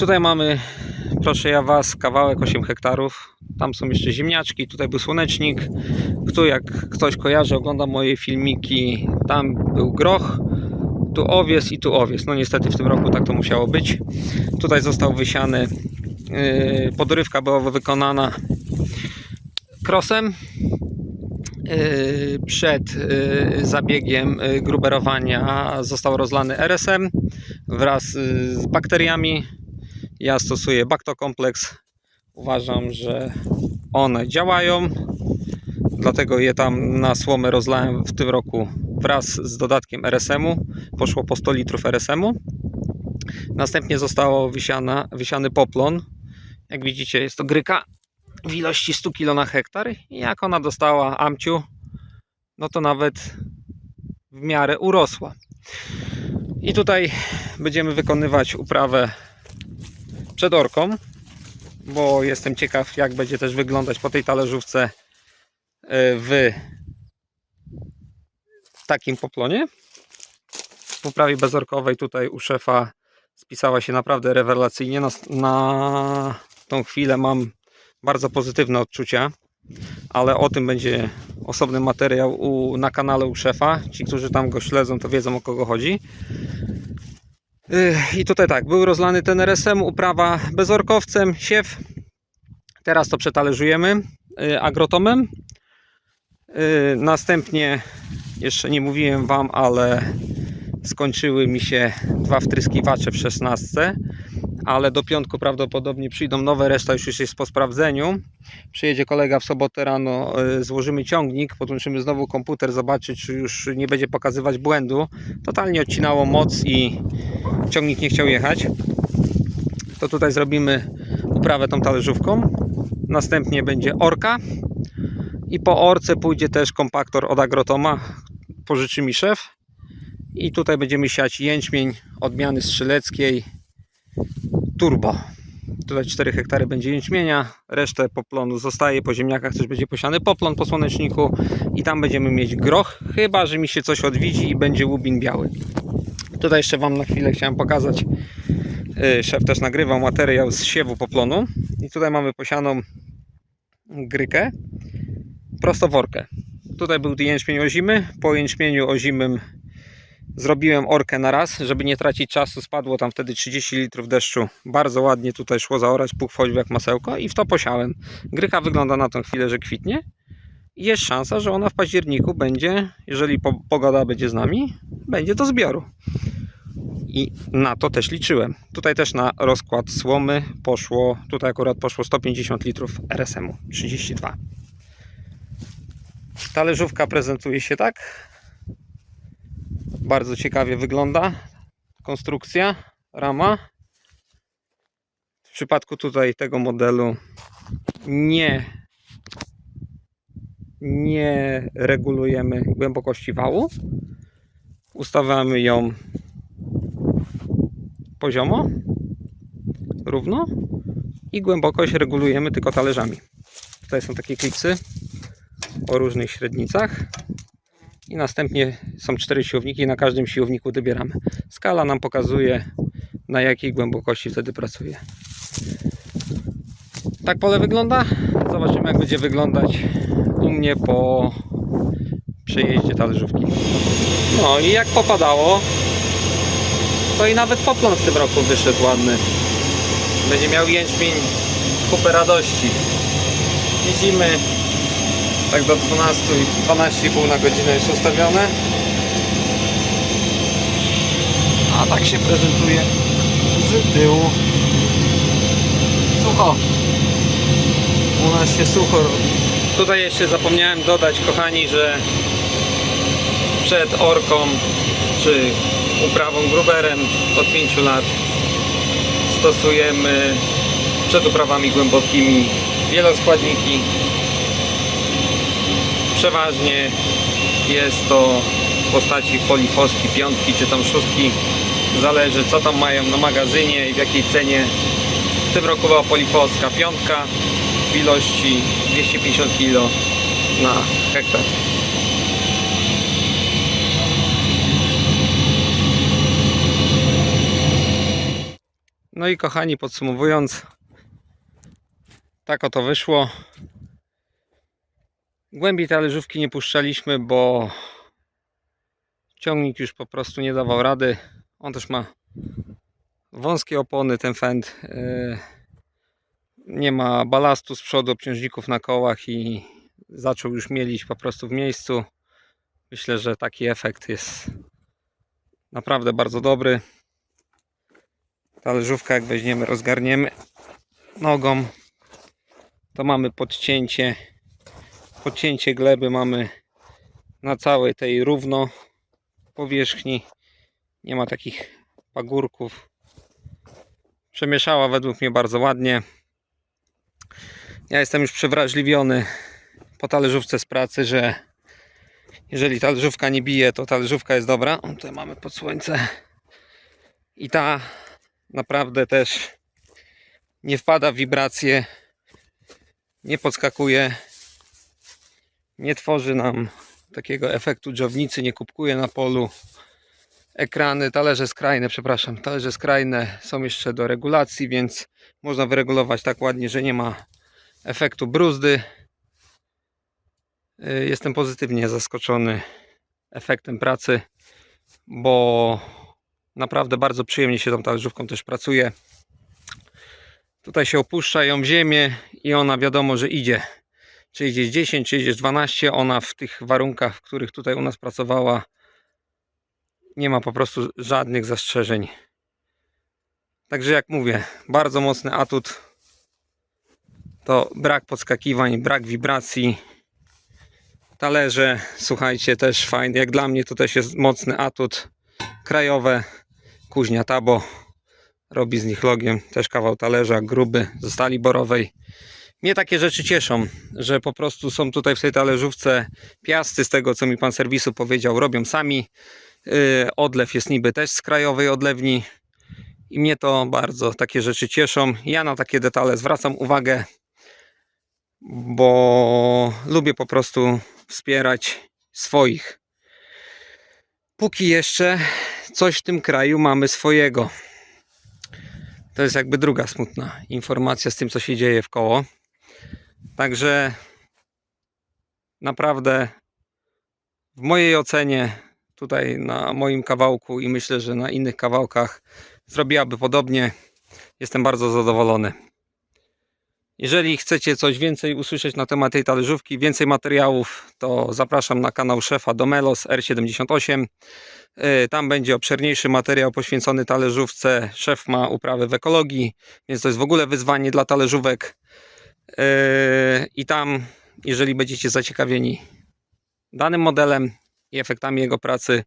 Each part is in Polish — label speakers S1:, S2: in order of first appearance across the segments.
S1: tutaj mamy, proszę ja Was, kawałek 8 hektarów. Tam są jeszcze ziemniaczki, tutaj był słonecznik. Kto jak ktoś kojarzy, ogląda moje filmiki, tam był groch, tu owies i tu owies. No niestety w tym roku tak to musiało być. Tutaj został wysiany, yy, podrywka była wykonana krosem. Yy, Przed yy, zabiegiem yy, gruberowania został rozlany RSM wraz z bakteriami. Ja stosuję Bactokompleks. Uważam, że one działają. Dlatego je tam na słomę rozlałem w tym roku wraz z dodatkiem RSM-u. Poszło po 100 litrów RSM-u. Następnie zostało wysiana, wysiany poplon. Jak widzicie, jest to gryka w ilości 100 kg na hektar. I jak ona dostała amciu, no to nawet w miarę urosła. I tutaj będziemy wykonywać uprawę przed orką, bo jestem ciekaw, jak będzie też wyglądać po tej talerzówce e, w takim poplonie. W uprawie bezorkowej tutaj u szefa spisała się naprawdę rewelacyjnie. Na, na tą chwilę mam bardzo pozytywne odczucia, ale o tym będzie osobny materiał u, na kanale u szefa. Ci, którzy tam go śledzą, to wiedzą o kogo chodzi. I tutaj tak, był rozlany ten RSM, uprawa bezorkowcem, siew. Teraz to przetalerzujemy yy, agrotomem. Yy, Następnie, jeszcze nie mówiłem Wam, ale skończyły mi się dwa wtryskiwacze w 16, ale do piątku prawdopodobnie przyjdą nowe, reszta już jest po sprawdzeniu. Przyjedzie kolega w sobotę rano, yy, złożymy ciągnik, podłączymy znowu komputer, zobaczyć czy już nie będzie pokazywać błędu. Totalnie odcinało moc i ciągnik nie chciał jechać. To tutaj zrobimy uprawę tą talerzówką. Następnie będzie orka. I po orce pójdzie też kompaktor od Agrotoma. Pożyczy mi szef. I tutaj będziemy siać jęczmień odmiany strzeleckiej turbo. Tutaj 4 hektary będzie jęczmienia, resztę poplonu zostaje, po ziemniakach też będzie posiany poplon po słoneczniku i tam będziemy mieć groch, chyba że mi się coś odwidzi i będzie łubin biały. Tutaj jeszcze Wam na chwilę chciałem pokazać. Yy, Szef też nagrywał materiał z siewu poplonu. I tutaj mamy posianą grykę, prostoworkę. Tutaj był jęczmień ozimy. Po jęczmieniu ozimym zrobiłem orkę na raz, żeby nie tracić czasu. Spadło tam wtedy 30 litrów deszczu. Bardzo ładnie tutaj szło zaorać, puk wchodził jak masełko i w to posiałem. Gryka wygląda na tą chwilę, że kwitnie. Jest szansa, że ona w październiku będzie, jeżeli po, pogoda będzie z nami, będzie do zbioru. I na to też liczyłem. Tutaj też na rozkład słomy poszło, tutaj akurat poszło 150 litrów RSM-u, 32. Talerzówka prezentuje się tak. Bardzo ciekawie wygląda konstrukcja, rama. W przypadku tutaj tego modelu nie nie regulujemy głębokości wału. Ustawiamy ją poziomo, równo i głębokość regulujemy tylko talerzami. Tutaj są takie klipsy o różnych średnicach i następnie są cztery siłowniki na każdym siłowniku dobieramy. Skala nam pokazuje na jakiej głębokości wtedy pracuje. Tak pole wygląda. Zobaczymy jak będzie wyglądać u mnie po przejeździe talerzówki. No i jak popadało, to i nawet poplon w tym roku wyszedł ładny. Będzie miał jęczmień kupę radości. Jeździmy tak do 12 i 12,5 na godzinę jest ustawione. A tak się prezentuje z tyłu. Sucho. U nas się sucho. Tutaj jeszcze zapomniałem dodać, kochani, że przed orką czy uprawą gruberem od 5 lat stosujemy przed uprawami głębokimi wieloskładniki. Przeważnie jest to w postaci polifoski, piątki czy tam szóstki. Zależy co tam mają na magazynie i w jakiej cenie. W tym roku była polifoska piątka w ilości 250 kg na hektar. No i kochani, podsumowując, tak oto wyszło. Głębiej talerzówki nie puszczaliśmy, bo ciągnik już po prostu nie dawał rady. On też ma wąskie opony, ten fend. Yy, Nie ma balastu z przodu, obciążników na kołach i zaczął już mielić po prostu w miejscu. Myślę, że taki efekt jest naprawdę bardzo dobry. Talerzówka, jak weźmiemy, rozgarniemy nogą, to mamy podcięcie. Podcięcie gleby mamy na całej tej równo powierzchni. Nie ma takich pagórków. Przemieszała według mnie bardzo ładnie. Ja jestem już przewrażliwiony po talerzówce z pracy, że jeżeli talerzówka nie bije, to talerzówka jest dobra. O, tutaj mamy pod słońce. I ta naprawdę też nie wpada w wibracje, nie podskakuje, nie tworzy nam takiego efektu dżownicy, nie kubkuje na polu. Ekrany, talerze skrajne, przepraszam, talerze skrajne są jeszcze do regulacji, więc można wyregulować tak ładnie, że nie ma efektu bruzdy. Y, Jestem pozytywnie zaskoczony efektem pracy, bo naprawdę bardzo przyjemnie się tą talerzówką też pracuje. Tutaj się opuszcza ją w ziemię i ona wiadomo, że idzie. Czy idzie 10, czy idzie 12, ona w tych warunkach, w których tutaj u nas pracowała, nie ma po prostu żadnych zastrzeżeń. Także jak mówię, bardzo mocny atut to brak podskakiwań, brak wibracji. Talerze, słuchajcie, też fajne. Jak dla mnie to też jest mocny atut. Krajowe, kuźnia Tabo robi z nich logiem. Też kawał talerza, gruby, ze stali borowej. Mnie takie rzeczy cieszą, że po prostu są tutaj w tej talerzówce piasty, z tego co mi pan serwisu powiedział, robią sami. Yy, Odlew jest niby też z krajowej odlewni. I mnie to bardzo takie rzeczy cieszą. Ja na takie detale zwracam uwagę, bo lubię po prostu wspierać swoich. Póki jeszcze coś w tym kraju mamy swojego. To jest jakby druga smutna informacja z tym, co się dzieje w koło. Także naprawdę w mojej ocenie, tutaj na moim kawałku i myślę, że na innych kawałkach zrobiłaby podobnie. Jestem bardzo zadowolony. Jeżeli chcecie coś więcej usłyszeć na temat tej talerzówki, więcej materiałów, to zapraszam na kanał szefa Domelos R78. Yy, Tam będzie obszerniejszy materiał poświęcony talerzówce. Szef ma uprawę w ekologii, więc to jest w ogóle wyzwanie dla talerzówek. Yy, I tam, jeżeli będziecie zaciekawieni danym modelem i efektami jego pracy,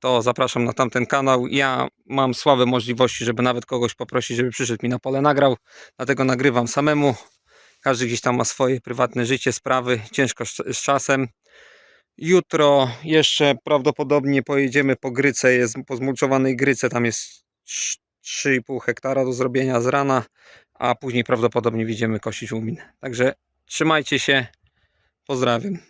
S1: to zapraszam na tamten kanał. Ja mam słabe możliwości, żeby nawet kogoś poprosić, żeby przyszedł mi na pole nagrał, dlatego nagrywam samemu. Każdy gdzieś tam ma swoje prywatne życie, sprawy, ciężko z, czasem. Jutro jeszcze prawdopodobnie pojedziemy po gryce, jest po zmulczowanej gryce, tam jest trz- 3,5 hektara do zrobienia z rana, a później prawdopodobnie widzimy kosić umin. Także trzymajcie się, pozdrawiam.